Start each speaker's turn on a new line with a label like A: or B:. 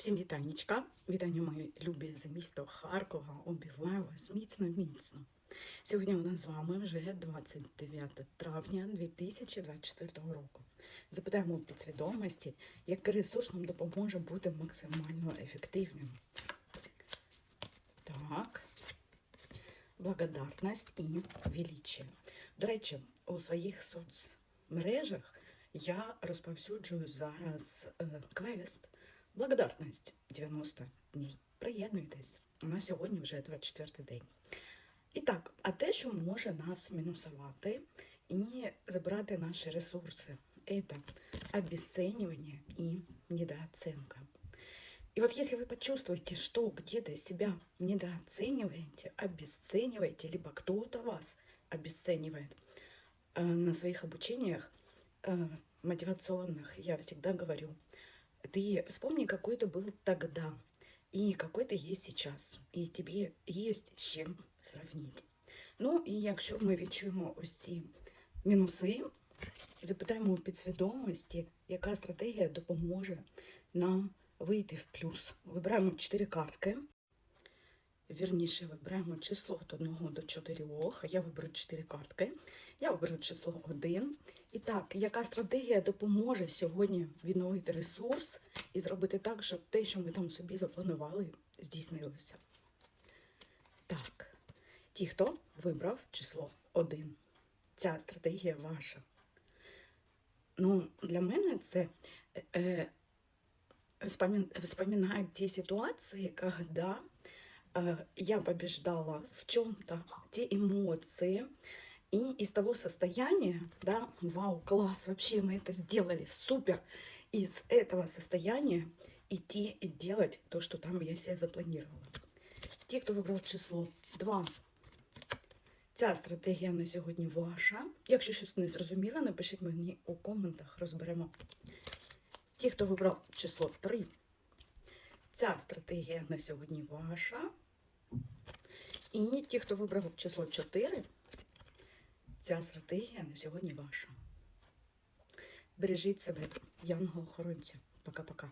A: Всім вітанечка. Вітання мої любі з міста Харкова. Обіваю вас міцно-міцно. Сьогодні у нас з вами вже 29 травня 2024 року. Запитаємо у підсвідомості, який ресурс нам допоможе бути максимально ефективним. Так. Благодарність і величие. До речі, у своїх соцмережах я розповсюджую зараз е, квест Благодарність 90 днів. Приєднуйтесь. У нас сьогодні вже 24 день. І так, а те, що може нас мінусувати і забирати наші ресурси, це обесценивание и недооценка. И вот если вы почувствуете, что где-то себя недооцениваете, обесцениваете, либо кто-то вас обесценивает э, на своих обучениях э, мотивационных, я всегда говорю, ты вспомни, какой ты был тогда и какой ты есть сейчас. І тобі є з чим сравнити. Ну і якщо ми відчуємо ось ці мінуси, запитаємо у підсвідомості, яка стратегія допоможе нам вийти в плюс. Вибираємо 4 картки. Вірніше, вибираємо число від 1 до 4. Я виберу 4 картки. Я виберу число 1. і так, яка стратегія допоможе сьогодні відновити ресурс і зробити так, щоб те, що ми там собі запланували, здійснилося. Так, ті, хто вибрав число 1. Ця стратегія ваша. Ну, для мене це е, е, вспомин- вспоминать те ситуации, когда э, я побеждала в чем-то, те эмоции, и из того состояния, да, вау, класс, вообще мы это сделали, супер, из этого состояния идти и делать то, что там я себе запланировала. Те, хто вибрав число 2, Ця стратегія на сьогодні ваша. Якщо щось не зрозуміло, напишіть мені у коментах, розберемо. Ті, хто вибрав число 3, ця стратегія на сьогодні ваша. І ті, хто вибрав число 4, ця стратегія на сьогодні ваша. Бережіть себе, янгол-охоронця. Пока-пока.